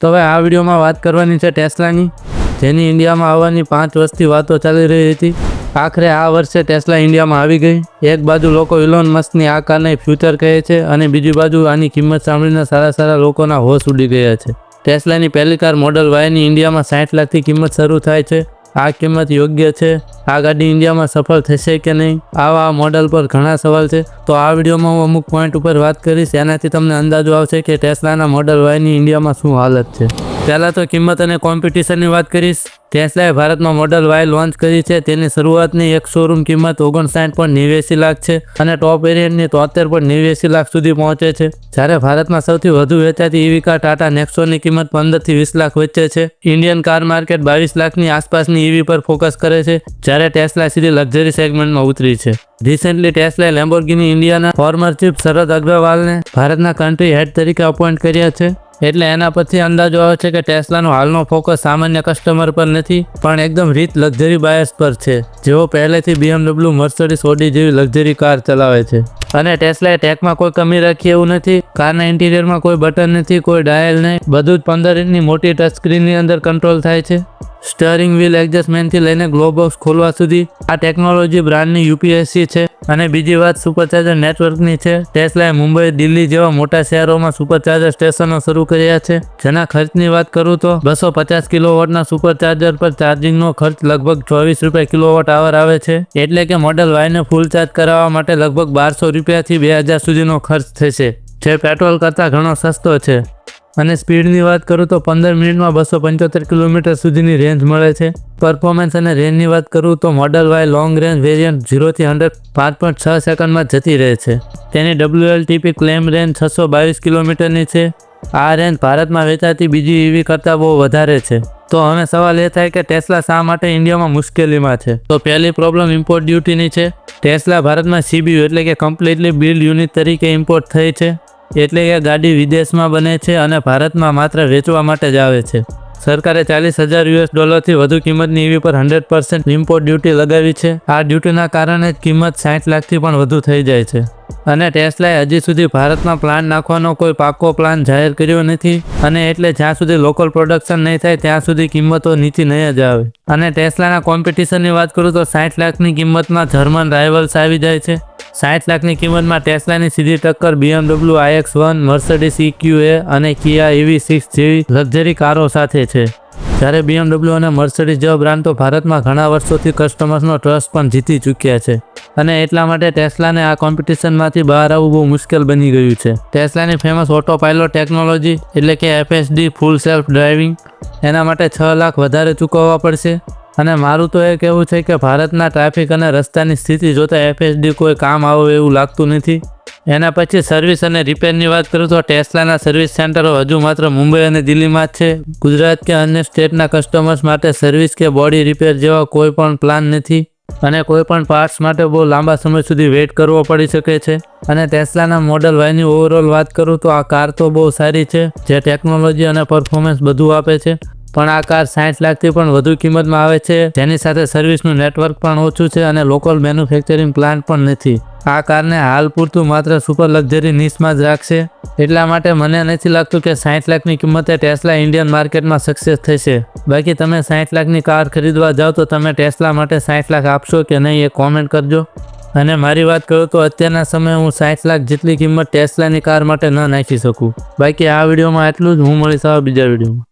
તો હવે આ વિડીયોમાં વાત કરવાની છે ટેસ્લાની, જેની ઇન્ડિયામાં આવવાની પાંચ વર્ષથી વાતો ચાલી રહી હતી. આખરે આ વર્ષે ટેસ્લા ઇન્ડિયામાં આવી ગઈ. એક બાજુ લોકો ઇલોન મસ્કની આ કારને ફ્યુચર કહે છે અને બીજી બાજુ આની કિંમત સાંભળીને સારા સારા લોકોના હોશ ઉડી ગયા છે. ટેસ્લાની પહેલી કાર મોડલ વાયની ઇન્ડિયામાં સાઠ લાખથી કિંમત શરૂ થાય છે. આ કિંમત યોગ્ય છે? આ ગાડી ઇન્ડિયામાં સફળ થશે કે નહીં? આવા મોડલ પર ઘણા સવાલ છે. તો આ વિડીયોમાં હું અમુક પોઈન્ટ ઉપર વાત કરીશ. એનાથી તમને અંદાજો આવશે કે ટેસ્લાના મોડલ વાયની ઇન્ડિયામાં શું હાલત છે. પહેલાં તો કિંમત અને કોમ્પિટિશનની વાત કરીશ. ટેસ્લાએ ભારતમાં મોડલ વાય લોન્ચ કરી છે. તેની શરૂઆતની એક શોરૂમ કિંમત ઓગણસાઠ પોઈન્ટ નેવ્યાસી લાખ છે અને ટોપ વેરિયન્ટની તોતેર પોઈન્ટ નેવ્યાસી લાખ સુધી પહોંચે છે. જ્યારે ભારતમાં સૌથી વધુ વેચાતી ઈવી કાર ટાટા નેક્સોની કિંમત પંદરથી વીસ લાખ વચ્ચે છે. ઇન્ડિયન કાર માર્કેટ બાવીસ લાખની આસપાસની ઈવી પર ફોકસ કરે છે. જ્યારે ટેસ્લા સીધી લક્ઝરી સેગમેન્ટમાં ઉતરી છે. રિસેન્ટલી ટેસ્લાએ લેમ્બોર્ગિની ઇન્ડિયાના ફોર્મર ચીફ શરદ અગ્રવાલને ભારતના કન્ટ્રી હેડ તરીકે અપોઇન્ટ કર્યા છે. એટલે એના પરથી અંદાજો આવે છે કે ટેસ્લાનો હાલનો ફોકસ સામાન્ય કસ્ટમર પર નથી, પણ એકદમ રીત લક્ઝરી બાયસ પર છે, જેઓ પહેલેથી બીએમડબલ્યુ મર્સડીસ ઓડી જેવી લક્ઝરી કાર ચલાવે છે. અને ટેસ્લાએ ટેકમાં કોઈ કમી રાખી એવું નથી, કારના ઇન્ટિરિયરમાં કોઈ બટન નથી, કોઈ ડાયલ નહીં, બધું જ પંદર ઇંચની મોટી ટચ સ્ક્રીનની અંદર કંટ્રોલ થાય છે. સ્ટરિંગ વ્હીલ એડજસ્ટમેન્ટથી લઈને ગ્લો બોક્સ ખોલવા સુધી આ ટેકનોલોજી બ્રાન્ડની યુપીએસસી છે. અને બીજી વાત સુપરચાર્જર નેટવર્કની છે. ટેસ્લાએ મુંબઈ, દિલ્હી જેવા મોટા શહેરોમાં સુપરચાર્જર સ્ટેશનો શરૂ કર્યા છે. જેના ખર્ચની વાત કરું તો, બસો પચાસ કિલોવોટના સુપરચાર્જર પર ચાર્જિંગનો ખર્ચ લગભગ ચોવીસ રૂપિયા કિલોવોટ આવર આવે છે. એટલે કે મોડલ વાયને ફૂલ ચાર્જ કરાવવા માટે લગભગ બારસો રૂપિયાથી બે હજાર સુધીનો ખર્ચ થશે. જે પેટ્રોલ કરતાં ઘણો સસ્તો છે. અને સ્પીડની વાત કરું તો પંદર મિનિટમાં બસો પંચોતેર કિલોમીટર સુધીની રેન્જ મળે છે. પરફોર્મન્સ અને રેન્જની વાત કરું તો model Y long range variant ઝીરોથી hundred પાંચ પોઈન્ટ છ સેકન્ડમાં જતી રહે છે. તેની ડબ્લ્યુએલટીપી ક્લેમ રેન્જ છસો બાવીસ કિલોમીટરની છે. આ રેન્જ ભારતમાં વેચાતી બીજી ઈવી કરતાં બહુ વધારે છે. તો હવે સવાલ એ થાય કે ટેસ્લા શા માટે ઇન્ડિયામાં મુશ્કેલીમાં છે? તો પહેલી પ્રોબ્લેમ ઇમ્પોર્ટ ડ્યુટીની છે. ટેસ્લા ભારતમાં સીબીયુ એટલે કે કમ્પ્લીટલી બિલ્ડ યુનિટ તરીકે ઇમ્પોર્ટ થઈ છે. એટલે એ ગાડી વિદેશમાં બને છે અને ભારતમાં માત્ર વેચવા માટે જ આવે છે. સરકારે ચાલીસ હજાર યુએસ ડોલરથી વધુ કિંમતની ઈવી પર હંડ્રેડ પર્સન્ટ ઇમ્પોર્ટ ડ્યુટી લગાવી છે. આ ડ્યુટીના કારણે જ કિંમત સાઠ લાખથી પણ વધુ થઈ જાય છે. અને ટેસ્લાએ હજી સુધી ભારતમાં પ્લાન નાખવાનો કોઈ પાકો પ્લાન જાહેર કર્યો નથી અને એટલે જ્યાં સુધી લોકલ પ્રોડક્શન નહીં થાય ત્યાં સુધી કિંમતો નીચી નહીં જ આવે. અને ટેસ્લાના કોમ્પિટિશનની વાત કરું તો સાઠ લાખની કિંમતમાં જર્મન રાઇવલ્સ આવી જાય છે. સાઠ લાખની કિંમતમાં ટેસ્લાની સીધી ટક્કર BMW iX one Mercedes A અને કિયા એવી સિક્સ જેવી લક્ઝરી કારો સાથે છે. જ્યારે BMW અને મર્સિડીઝ જેવા બ્રાન્ડ તો ભારતમાં ઘણા વર્ષોથી કસ્ટમર્સનો ટ્રસ્ટ પણ જીતી ચૂક્યા છે. અને એટલા માટે ટેસ્લાને આ કોમ્પિટિશનમાંથી બહાર આવવું બહુ મુશ્કેલ બની ગયું છે. ટેસ્લાની ફેમસ ઓટો પાયલોટ ટેકનોલોજી એટલે કે એફએસડી ફૂલ સેલ્ફ ડ્રાઇવિંગ એના માટે છ લાખ વધારે ચૂકવવા પડશે. અને મારું તો એ કહેવું છે કે ભારતના ટ્રાફિક અને રસ્તાની સ્થિતિ જોતાં એફએસડી કોઈ કામ આવે એવું લાગતું નથી. એના પછી સર્વિસ અને રિપેરની વાત કરું તો ટેસ્લાના સર્વિસ સેન્ટરો હજુ માત્ર મુંબઈ અને દિલ્હીમાં જ છે. ગુજરાત કે અન્ય સ્ટેટના કસ્ટમર્સ માટે સર્વિસ કે બોડી રિપેર જેવા કોઈ પણ પ્લાન નથી અને કોઈ પણ પાર્ટ્સ માટે બહુ લાંબા સમય સુધી વેઇટ કરવો પડી શકે છે. અને ટેસ્લાના મોડલ વાયની ઓવરઓલ વાત કરું તો આ કાર તો બહુ સારી છે, જે ટેકનોલોજી અને પરફોર્મન્સ બધું આપે છે. પણ આ કાર સાઠ લાખથી પણ વધુ કિંમતમાં આવે છે. જેની સાથે સર્વિસનું નેટવર્ક પણ ઓછું છે અને લોકલ મેન્યુફેક્ચરિંગ પ્લાન્ટ પણ નથી. આ કારને હાલ પૂરતું માત્ર સુપર લક્ઝરી નીચમાં જ રાખશે. એટલા માટે મને નથી લાગતું કે સાઠ લાખની કિંમતે ટેસ્લા ઇન્ડિયન માર્કેટમાં સક્સેસ થશે. બાકી તમે સાઠ લાખની કાર ખરીદવા જાઓ તો તમે ટેસ્લા માટે સાઠ લાખ આપશો કે નહીં એ કોમેન્ટ કરજો. અને મારી વાત કરું તો અત્યારના સમયે હું સાઠ લાખ જેટલી કિંમત ટેસ્લાની કાર માટે ન નાખી શકું. બાકી આ વિડીયોમાં એટલું જ. હું મળીશ આવા બીજા વિડીયોમાં.